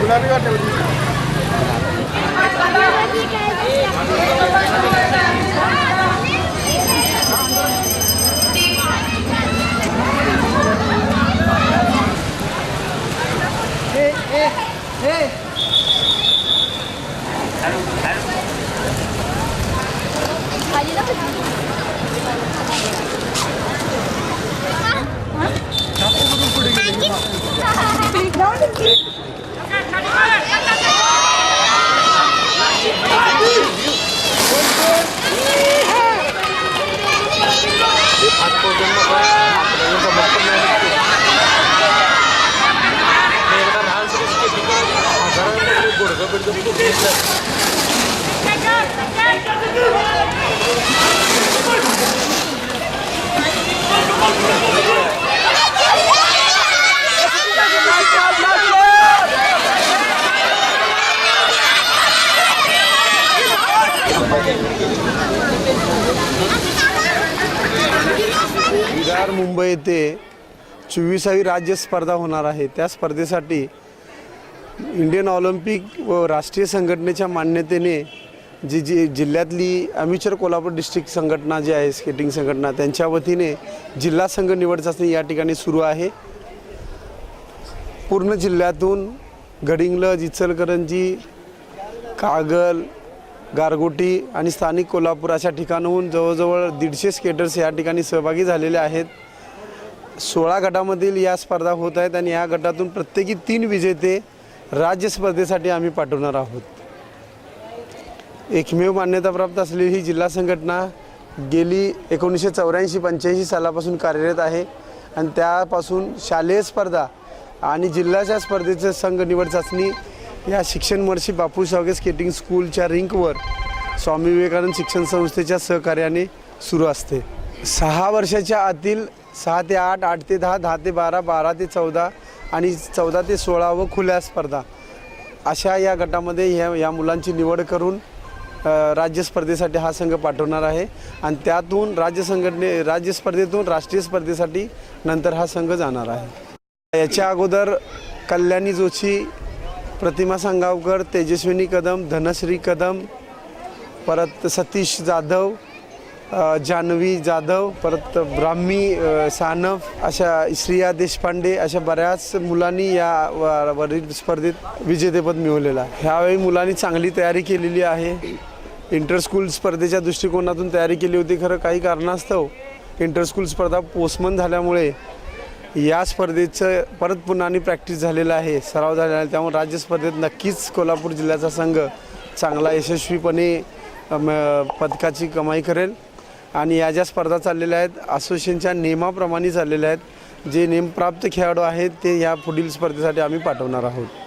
ಗುಲಾಬಿ विरार मुंबई येथे चोवीसावी राज्य स्पर्धा होणार आहे. त्या स्पर्धेसाठी इंडियन ऑलिम्पिक व राष्ट्रीय संघटनेच्या मान्यतेने जी जी जिल्ह्यातली अमिचर कोल्हापूर डिस्ट्रिक्ट संघटना जी आहे स्केटिंग संघटना त्यांच्या वतीने जिल्हा संघ निवड चाचणी या ठिकाणी सुरू आहे. पूर्ण जिल्ह्यातून गडिंग्लज इचलकरंजी कागल गारगोटी आणि स्थानिक कोल्हापूर अशा ठिकाणाहून जवळजवळ दीडशे स्केटर्स या ठिकाणी सहभागी झालेले आहेत. सोळा गटामधील या स्पर्धा होत आहेत आणि या गटातून प्रत्येकी तीन विजेते राज्य स्पर्धेसाठी आम्ही पाठवणार आहोत. एकमेव मान्यताप्राप्त असलेली ही जिल्हा संघटना गेली एकोणीसशे चौऱ्याऐंशी पंच्याऐंशी सालापासून कार्यरत आहे आणि त्यापासून शालेय स्पर्धा आणि जिल्ह्याच्या स्पर्धेचं संघ निवड चाचणी या शिक्षण वर्षी बापू सावगे स्केटिंग स्कूलच्या रिंकवर स्वामी विवेकानंद शिक्षण संस्थेच्या सहकार्याने सुरू असते. सहा वर्षाच्या आतील सहा ते आठ आठ ते दहा दहा ते बारा बारा ते चौदा आणि चौदा ते सोळा व खुल्या स्पर्धा अशा या गटामध्ये ह्या या मुलांची निवड करून राज्य स्पर्धेसाठी हा संघ पाठवणार आहे. आणि त्यातून राज्य संघटने राज्य स्पर्धेतून राष्ट्रीय स्पर्धेसाठी नंतर हा संघ जाणार आहे. याच्या अगोदर कल्याणी जोशी प्रतिमा सांगावकर तेजस्विनी कदम धनश्री कदम परत सतीश जाधव जान्हवी जाधव परत ब्राह्मी सानफ अशा श्रिया देशपांडे अशा बऱ्याच मुलांनी या वरील स्पर्धेत विजेतेपद मिळवलेलं आहे. ह्यावेळी मुलांनी चांगली तयारी केलेली आहे. इंटरस्कूल स्पर्धेच्या दृष्टिकोनातून तयारी केली होती. खरं काही कारणास्तव इंटरस्कूल स्पर्धा पोस्टमन झाल्यामुळे या स्पर्धेचं परत पुन्हा आणि प्रॅक्टिस झालेलं आहे सराव झालेला आहे. त्यामुळे राज्य स्पर्धेत नक्कीच कोल्हापूर जिल्ह्याचा संघ चांगला यशस्वीपणे पदकाची कमाई करेल. आणि या ज्या स्पर्धा चाललेल्या आहेत असोसिएशनच्या नियमाप्रमाणे चाललेल्या आहेत जे नेमप्राप्त खेळाडू आहेत ते या पुढील स्पर्धेसाठी आम्ही पाठवणार आहोत.